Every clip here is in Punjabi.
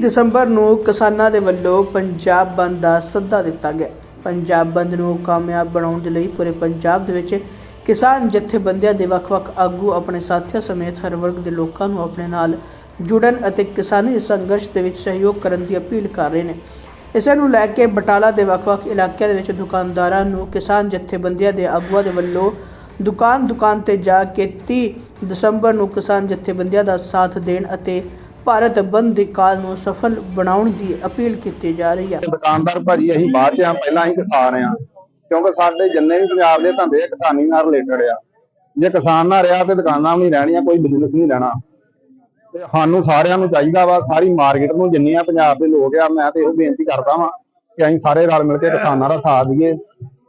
ਦਸੰਬਰ ਨੂੰ ਕਿਸਾਨਾਂ ਦੇ ਵੱਲੋਂ ਪੰਜਾਬ ਬੰਦ ਦਾ ਸੱਦਾ ਦਿੱਤਾ ਗਿਆ। ਪੰਜਾਬ ਬੰਦ ਨੂੰ ਕਾਮਯਾਬ ਬਣਾਉਣ ਦੇ ਲਈ ਪੂਰੇ ਪੰਜਾਬ ਦੇ ਵਿੱਚ ਕਿਸਾਨ ਜਥੇਬੰਦੀਆਂ ਦੇ ਵੱਖ-ਵੱਖ ਆਗੂ ਆਪਣੇ ਸਾਥੀਆਂ ਸਮੇਤ ਹਰ ਵਰਗ ਦੇ ਲੋਕਾਂ ਨੂੰ ਆਪਣੇ ਨਾਲ ਜੁੜਨ ਅਤੇ ਕਿਸਾਨੀ ਸੰਘਰਸ਼ ਦੇ ਵਿੱਚ ਸਹਿਯੋਗ ਕਰਨ ਦੀ ਅਪੀਲ ਕਰ ਰਹੇ ਨੇ। ਇਸੇ ਨੂੰ ਲੈ ਕੇ ਬਟਾਲਾ ਦੇ ਵੱਖ-ਵੱਖ ਇਲਾਕਿਆਂ ਦੇ ਵਿੱਚ ਦੁਕਾਨਦਾਰਾਂ ਨੂੰ ਕਿਸਾਨ ਜਥੇਬੰਦੀਆਂ ਦੇ ਆਗੂਆਂ ਦੇ ਵੱਲੋਂ ਦੁਕਾਨ ਦੁਕਾਨ ਤੇ ਜਾ ਕੇ 30 ਦਸੰਬਰ ਨੂੰ ਕਿਸਾਨ ਜਥੇਬੰਦੀਆਂ ਦਾ ਸਾਥ ਦੇਣ ਅਤੇ ਭਾਰਤ ਬੰਦ ਦੀ ਕਾਲ ਨੂੰ ਸਫਲ ਬਣਾਉਣ ਦੀ ਅਪੀਲ ਕੀਤੀ ਜਾ ਰਹੀ ਹੈ। ਦੁਕਾਨਦਾਰ ਭਾਜੀ, ਅਸੀਂ ਬਾਅਦ ਚ ਆ, ਪਹਿਲਾਂ ਅਸੀਂ ਕਿਸਾਨ ਆ। ਕਿਉਂਕਿ ਸਾਡੇ ਜਿੰਨੇ ਵੀ ਪੰਜਾਬ ਦੇ ਧੰਦੇ ਕਿਸਾਨੀ ਨਾਲ ਰਿਲੇਟਡ ਆ। ਜੇ ਕਿਸਾਨ ਨਾ ਰਿਹਾ ਤੇ ਦੁਕਾਨਾਂ ਵੀ ਰਹਿਣੀਆਂ, ਕੋਈ ਬਿਜ਼ਨਸ ਨਹੀਂ ਰਹਿਣਾ। ਤੇ ਸਾਨੂੰ ਸਾਰਿਆਂ ਨੂੰ ਚਾਹੀਦਾ ਵਾ, ਸਾਰੀ ਮਾਰਕੀਟ ਨੂੰ ਜਿੰਨੀਆਂ ਪੰਜਾਬ ਦੇ ਲੋਕ ਆ, ਮੈਂ ਤੇ ਇਹੋ ਬੇਨਤੀ ਕਰਦਾ ਵਾਂ ਕਿ ਅਸੀਂ ਸਾਰੇ ਰਲ ਮਿਲ ਕੇ ਕਿਸਾਨਾਂ ਦਾ ਸਾਥ ਦਈਏ।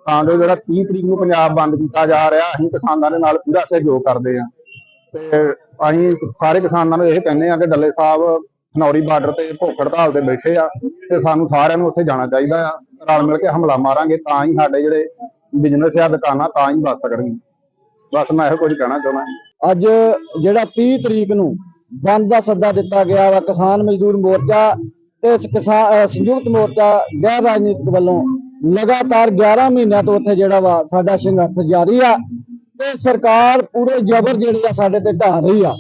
ਤਾਂ ਜੋ ਜਿਹੜਾ 30 ਤਰੀਕ ਨੂੰ ਪੰਜਾਬ ਬੰਦ ਕੀਤਾ ਜਾ ਰਿਹਾ, ਅਸੀਂ ਕਿਸਾਨਾਂ ਦੇ ਨਾਲ ਪੂਰਾ ਸਹਿਯੋਗ ਕਰਦੇ ਆ। ਤੇ ਅਸੀਂ ਸਾਰੇ ਕਿਸਾਨਾਂ ਨੂੰ ਇਹ ਕਹਿੰਦੇ ਆ ਕਿ ਡੱਲੇ ਸਾਹਿਬ ਖਨੌਰੀ ਬਾਰਡਰ ਤੇ ਭੁੱਖ ਹੜਤਾਲ ਤੇ ਬੈਠੇ ਆ ਤੇ ਸਾਨੂੰ ਸਾਰਿਆਂ ਨੂੰ ਉੱਥੇ ਜਾਣਾ ਚਾਹੀਦਾ ਆ। ਰਲ ਮਿਲ ਕੇ ਹਮਲਾ ਮਾਰਾਂਗੇ ਤਾਂ ਹੀ ਸਾਡੇ ਜਿਹੜੇ ਬਿਜ਼ਨਸ ਆ, ਦੁਕਾਨਾਂ ਤਾਂ ਹੀ ਬਚ ਸਕਣਗੀਆਂ। ਬਸ ਮੈਂ ਇਹੋ ਕੁਝ ਕਹਿਣਾ ਚਾਹੁੰਦਾ। ਅੱਜ ਜਿਹੜਾ 30 ਤਰੀਕ ਨੂੰ ਬੰਦ ਦਾ ਸੱਦਾ ਦਿੱਤਾ ਗਿਆ ਵਾ ਕਿਸਾਨ ਮਜ਼ਦੂਰ ਮੋਰਚਾ ਤੇ ਕਿਸਾਨ ਸੰਯੁਕਤ ਮੋਰਚਾ ਗੈਰ ਰਾਜਨੀਤਿਕ ਵੱਲੋਂ ਲਗਾਤਾਰ 11 ਮਹੀਨਿਆਂ ਤੋਂ ਉੱਥੇ ਜਿਹੜਾ ਵਾ ਸਾਡਾ ਸੰਘਰਸ਼ ਜਾਰੀ ਆ। ਤੇ ਸਰਕਾਰ ਪੂਰੇ ਜ਼ਬਰ ਜਿਹੜੇ ਆ ਸਾਡੇ ਤੇ ਢਾ ਰਹੀ ਆ।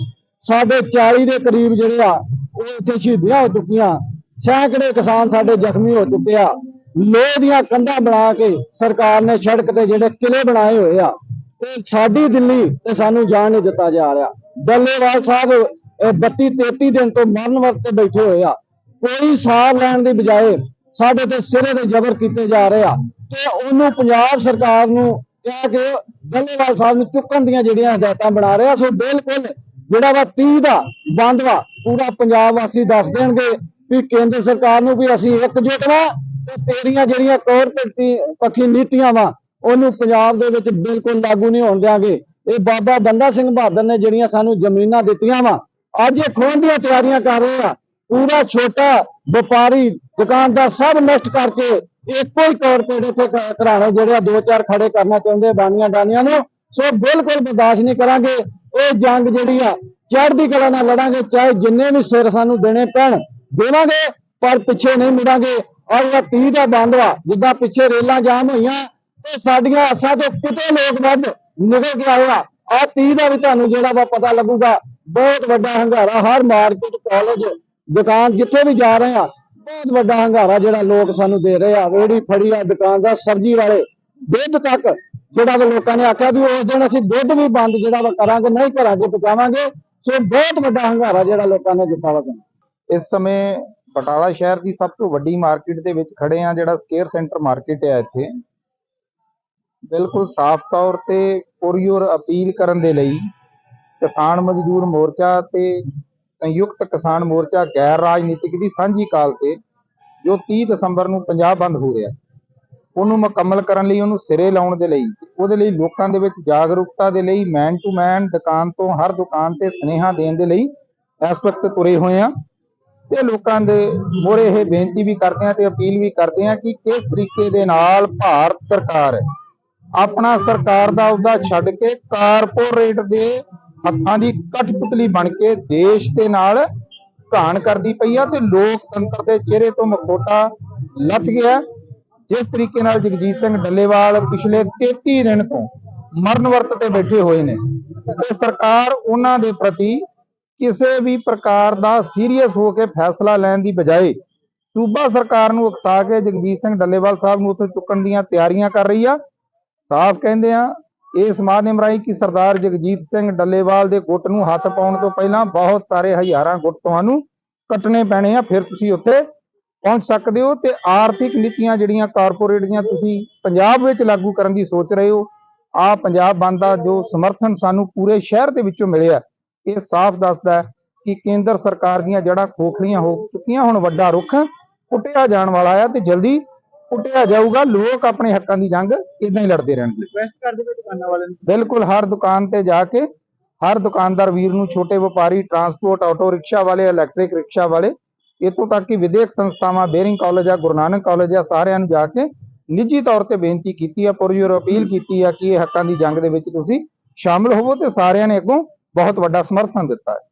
ਸਾਡੇ 40 ਦੇ ਕਰੀਬ ਜਿਹੜੇ ਆ, ਉਹ ਇੱਥੇ ਸ਼ਹੀਦੀਆਂ ਹੋ ਚੁੱਕੀਆਂ। ਸੈਂਕੜੇ ਕਿਸਾਨ ਸਾਡੇ ਜ਼ਖਮੀ ਹੋ ਚੁੱਕੇ ਆ। ਲੋਹ ਦੀਆਂ ਕੰਧਾਂ ਬਣਾ ਕੇ ਸਰਕਾਰ ਨੇ ਸੜਕ ਤੇ ਜਿਹੜੇ ਕਿਲੇ ਬਣਾਏ ਹੋਏ ਆ ਤੇ ਸਾਡੀ ਦਿੱਲੀ ਤੇ ਸਾਨੂੰ ਜਾਣ ਨਹੀਂ ਦਿੱਤਾ ਜਾ ਰਿਹਾ। ਡੱਲੇਵਾਲ ਸਾਹਿਬ, ਇਹ 32 33 ਦਿਨ ਤੋਂ ਮਰਨ ਵਰਤੇ ਬੈਠੇ ਹੋਏ ਆ। ਕੋਈ ਸਾਰ ਲੈਣ ਦੀ ਬਜਾਏ ਸਾਡੇ ਤੇ ਸਿਰੇ ਤੇ ਜ਼ਬਰ ਕੀਤੇ ਜਾ ਰਹੇ ਆ। ਤੇ ਉਹਨੂੰ ਪੰਜਾਬ ਸਰਕਾਰ ਨੂੰ ਕਿਹਾ ਕਿ ਡੱਲੇਵਾਲ ਸਾਹਿਬ ਨੂੰ ਚੁੱਕਣ ਦੀਆਂ ਜਿਹੜੀਆਂ ਹਦਾਇਤਾਂ ਬਣਾ ਰਿਹਾ, ਸੋ ਬਿਲਕੁਲ ਜਿਹੜਾ ਵਾ 30 ਦਾ ਬੰਦ ਪੂਰਾ ਪੰਜਾਬ ਵਾਸੀ ਦੱਸ ਦੇਣਗੇ ਵੀ ਕੇਂਦਰ ਸਰਕਾਰ ਨੂੰ ਵੀ ਅਸੀਂ ਇਕਜੁੱਟ ਵਾਂ ਤੇ ਤੇਰੀਆਂ ਜਿਹੜੀਆਂ ਕਾਰਪੋਰੇਟ ਪੱਖੀ ਨੀਤੀਆਂ ਵਾ, ਉਹਨੂੰ ਪੰਜਾਬ ਦੇ ਵਿੱਚ ਬਿਲਕੁਲ ਲਾਗੂ ਨਹੀਂ ਹੋਣ ਦਿਆਂਗੇ। ਇਹ ਬਾਬਾ ਬੰਦਾ ਸਿੰਘ ਬਹਾਦਰ ਨੇ ਜਿਹੜੀਆਂ ਸਾਨੂੰ ਜ਼ਮੀਨਾਂ ਦਿੱਤੀਆਂ ਵਾ, ਅੱਜ ਇਹ ਖੋਣ ਦੀਆਂ ਤਿਆਰੀਆਂ ਕਰ ਰਹੇ ਆ। ਪੂਰਾ ਛੋਟਾ ਵਪਾਰੀ ਦੁਕਾਨਦਾਰ ਸਭ ਨਸ਼ਟ ਕਰਕੇ ਇੱਕੋ ਹੀ ਤੌਰ ਤੇ ਇੱਥੇ ਘਰਾਣੇ ਜਿਹੜੇ ਆ ਦੋ ਚਾਰ ਖੜੇ ਕਰਨਾ ਚਾਹੁੰਦੇ ਬਾਨੀਆਂ ਡਾਨੀਆਂ ਨੂੰ। ਸੋ ਬਿਲਕੁਲ ਬਰਦਾਸ਼ਤ ਨਹੀਂ ਕਰਾਂਗੇ। ਇਹ ਜੰਗ ਜਿਹੜੀ ਆ, ਚੜ੍ਹਦੀ ਕਲਾ ਨਾਲ ਲੜਾਂਗੇ, ਚਾਹੇ ਜਿੰਨੇ ਵੀ ਸਿਰ ਸਾਨੂੰ ਦੇਣੇ ਪੈਣ, ਦੇਵਾਂਗੇ, ਪਰ ਪਿੱਛੇ ਨਹੀਂ ਮੁੜਾਂਗੇ। ਆਹ ਜਿਹੜਾ ਤੀਹ ਦਾ ਬੰਦ ਵਾ ਜਿੱਦਾਂ ਪਿੱਛੇ ਰੇਲਾਂ ਜਾਮ ਹੋਈਆਂ, ਤੇ ਸਾਡੀਆਂ ਅਸਾਂ ਤੋਂ ਕਿਤੇ ਲੋਕ ਵੱਧ ਨਿਕਲ ਗਿਆ ਆਏ ਆ। ਆਹ 30 ਦਾ ਵੀ ਤੁਹਾਨੂੰ ਜਿਹੜਾ ਵਾ ਪਤਾ ਲੱਗੂਗਾ, ਬਹੁਤ ਵੱਡਾ ਹੰਗਾਰਾ ਹਰ ਮਾਰਕੀਟ, ਕਾਲਜ, ਦੁਕਾਨ, ਜਿੱਥੇ ਵੀ ਜਾ ਰਹੇ ਆ ਬਹੁਤ ਵੱਡਾ ਹੰਗਾਰਾ ਜਿਹੜਾ ਲੋਕ ਸਾਨੂੰ ਦੇ ਰਹੇ ਆ। ਰੇੜੀ ਫੜੀ ਆ ਦੁਕਾਨਦਾਰ ਸਬਜ਼ੀ ਵਾਲੇ, ਦੁੱਧ ਤੱਕ ਜਿਹੜਾ ਵਾ ਲੋਕਾਂ ਨੇ ਆਖਿਆ ਵੀ ਉਸ ਦਿਨ ਅਸੀਂ ਦੁੱਧ ਵੀ ਬੰਦ ਜਿਹੜਾ ਵਾ ਕਰਾਂਗੇ, ਨਹੀਂ ਘਰਾਂ ਪਹੁੰਚਾਵਾਂਗੇ ਸੋ ਬਹੁਤ ਵੱਡਾ ਹੰਗਾਰਾ ਜਿਹੜਾ ਲੋਕਾਂ ਨੇ ਦਿੱਤਾ ਵਾ ਇਸ ਸਮੇਂ ਬਟਾਲਾ ਸ਼ਹਿਰ ਦੀ ਸਭ ਤੋਂ ਵੱਡੀ ਮਾਰਕੀਟ ਦੇ ਵਿੱਚ ਖੜੇ ਆ ਜਿਹੜਾ ਸਕੇਅਰ ਸੈਂਟਰ ਮਾਰਕੀਟ ਹੈ ਇੱਥੇ। ਬਿਲਕੁਲ ਸਾਫ਼ ਤੌਰ ਤੇ ਪੁਰਯੁਰ ਅਪੀਲ ਕਰਨ ਦੇ ਲਈ ਕਿਸਾਨ ਮਜ਼ਦੂਰ ਮੋਰਚਾ ਤੇ ਸੰਯੁਕਤ ਕਿਸਾਨ ਮੋਰਚਾ ਗੈਰ ਰਾਜਨੀਤਿਕ ਦੀ ਸਾਂਝੀ ਕਾਲ ਤੇ ਜੋ 30 ਦਸੰਬਰ ਨੂੰ ਪੰਜਾਬ ਬੰਦ ਹੋ ਰਿਹਾ ਉਹਨੂੰ ਮੁਕੰਮਲ ਕਰਨ ਲਈ ਉਹਨੂੰ ਸਿਰੇ ਲਾਉਣ ਦੇ ਲਈ ਉਹਦੇ ਲਈ ਲੋਕਾਂ ਦੇ ਵਿੱਚ ਜਾਗਰੂਕਤਾ ਦੇ ਲਈ ਮੈਨ ਟੂ ਮੈਨ ਦੁਕਾਨ ਤੋਂ ਹਰ ਦੁਕਾਨ ਤੇ ਸੁਨੇਹਾ ਦੇਣ ਦੇ ਲਈ ਇਸ ਵਕਤ ਤੁਰੇ ਹੋਏ ਆ ਤੇ ਲੋਕਾਂ ਦੇ ਮੋਰੇ ਇਹ ਬੇਨਤੀ ਵੀ ਕਰਦੇ ਆ ਤੇ ਅਪੀਲ ਵੀ ਕਰਦੇ ਆ ਕਿ ਕਿਸ ਤਰੀਕੇ ਦੇ ਨਾਲ ਭਾਰਤ ਸਰਕਾਰ ਆਪਣਾ ਸਰਕਾਰ ਦਾ ਅਹੁਦਾ ਛੱਡ ਕੇ ਕਾਰਪੋਰੇਟ ਦੇ ਹੱਥਾਂ ਦੀ ਕਠਪੁਤਲੀ ਬਣ ਕੇ ਦੇਸ਼ ਦੇ ਨਾਲ ਘਾਣ ਕਰਦੀ ਪਈ ਆ ਤੇ ਲੋਕਤੰਤਰ ਦੇ ਚਿਹਰੇ ਤੋਂ ਮਖੋਟਾ ਲੱਥ ਗਿਆ। ਜਿਸ ਤਰੀਕੇ ਨਾਲ ਜਗਜੀਤ ਸਿੰਘ ਡੱਲੇਵਾਲ ਪਿਛਲੇ 33 ਦਿਨ ਤੋਂ ਮਰਨ ਵਰਤ ਤੇ ਬੈਠੇ ਹੋਏ ਨੇ ਤੇ ਸਰਕਾਰ ਉਹਨਾਂ ਦੇ ਪ੍ਰਤੀ ਕਿਸੇ ਵੀ ਪ੍ਰਕਾਰ ਦਾ ਸੀਰੀਅਸ ਹੋ ਕੇ ਫੈਸਲਾ ਲੈਣ ਦੀ ਬਜਾਏ ਸੂਬਾ ਸਰਕਾਰ ਨੂੰ ਉਕਸਾ ਕੇ ਜਗਜੀਤ ਸਿੰਘ ਡੱਲੇਵਾਲ ਸਾਹਿਬ ਨੂੰ ਉੱਥੋਂ ਚੁੱਕਣ ਦੀਆਂ ਤਿਆਰੀਆਂ ਕਰ ਰਹੀ ਆ। ਸਾਫ਼ ਕਹਿੰਦੇ ਆ ਇਸ ਮਾਧਿਅਮ ਰਾਹੀਂ ਕਿ ਸਰਦਾਰ ਜਗਜੀਤ ਸਿੰਘ ਡੱਲੇਵਾਲ ਦੇ ਗੁੱਟ ਨੂੰ ਹੱਥ ਪਾਉਣ ਤੋਂ ਪਹਿਲਾਂ ਬਹੁਤ ਸਾਰੇ ਹਜ਼ਾਰਾਂ ਗੁੱਟ ਤੁਹਾਨੂੰ ਕੱਟਣੇ ਪੈਣੇ ਆ, ਫਿਰ ਤੁਸੀਂ ਉੱਥੇ ਪਹੁੰਚ ਸਕਦੇ ਹੋ ਤੇ ਆਰਥਿਕ ਨੀਤੀਆਂ ਜਿਹੜੀਆਂ ਕਾਰਪੋਰੇਟ ਦੀਆਂ ਤੁਸੀਂ ਪੰਜਾਬ ਵਿੱਚ ਲਾਗੂ ਕਰਨ ਦੀ ਸੋਚ ਰਹੇ ਹੋ, ਆ ਪੰਜਾਬ ਬੰਦ ਦਾ ਜੋ ਸਮਰਥਨ ਸਾਨੂੰ ਪੂਰੇ ਸ਼ਹਿਰ ਦੇ ਵਿੱਚੋਂ ਮਿਲਿਆ, ਇਹ ਸਾਫ਼ ਦੱਸਦਾ ਕਿ ਕੇਂਦਰ ਸਰਕਾਰ ਦੀਆਂ ਜੜ੍ਹਾਂ ਖੋਖਲੀਆਂ ਹੋ ਚੁੱਕੀਆਂ, ਹੁਣ ਵੱਡਾ ਰੁੱਖ ਪੁੱਟਿਆ ਜਾਣ ਵਾਲਾ ਆ ਤੇ ਜਲਦੀ ਪੁੱਟਿਆ ਜਾਊਗਾ ਲੋਕ ਆਪਣੇ ਹੱਕਾਂ ਦੀ ਜੰਗ ਇਦਾਂ ਹੀ ਲੜਦੇ ਰਹਿਣਗੇ। ਰਿਕਵੈਸਟ ਕਰਦੇ ਪਏ ਦੁਕਾਨਾਂ ਵਾਲਿਆਂ ਨੂੰ? ਬਿਲਕੁਲ ਹਰ ਦੁਕਾਨ ਤੇ ਜਾ ਕੇ ਹਰ ਦੁਕਾਨਦਾਰ ਵੀਰ ਨੂੰ ਛੋਟੇ ਵਪਾਰੀ ਟਰਾਂਸਪੋਰਟ ਆਟੋ ਰਿਕਸ਼ਾ ਵਾਲੇ ਇਲੈਕਟ੍ਰਿਕ ਰਿਕਸ਼ਾ ਵਾਲੇ ਇੱਥੋਂ ਤੱਕ ਕਿ ਵਿਦੇਸ਼ ਸੰਸਥਾਵਾਂ ਬੇਰਿੰਗ ਕਾਲਜ ਆ ਗੁਰੂ ਨਾਨਕ ਕਾਲਜ ਆ ਸਾਰਿਆਂ ਨੂੰ ਜਾ ਕੇ ਨਿੱਜੀ ਤੌਰ ਤੇ ਬੇਨਤੀ ਕੀਤੀ ਆ ਪੁਰਜੋਰ ਅਪੀਲ ਕੀਤੀ ਆ ਕਿ ਇਹ ਹੱਕਾਂ ਦੀ ਜੰਗ ਦੇ ਵਿੱਚ ਤੁਸੀਂ ਸ਼ਾਮਲ ਹੋਵੋ ਤੇ ਸਾਰਿਆਂ ਨੇ ਅੱਗੋਂ ਬਹੁਤ ਵੱਡਾ ਸਮਰਥਨ ਦਿੱਤਾ ਹੈ।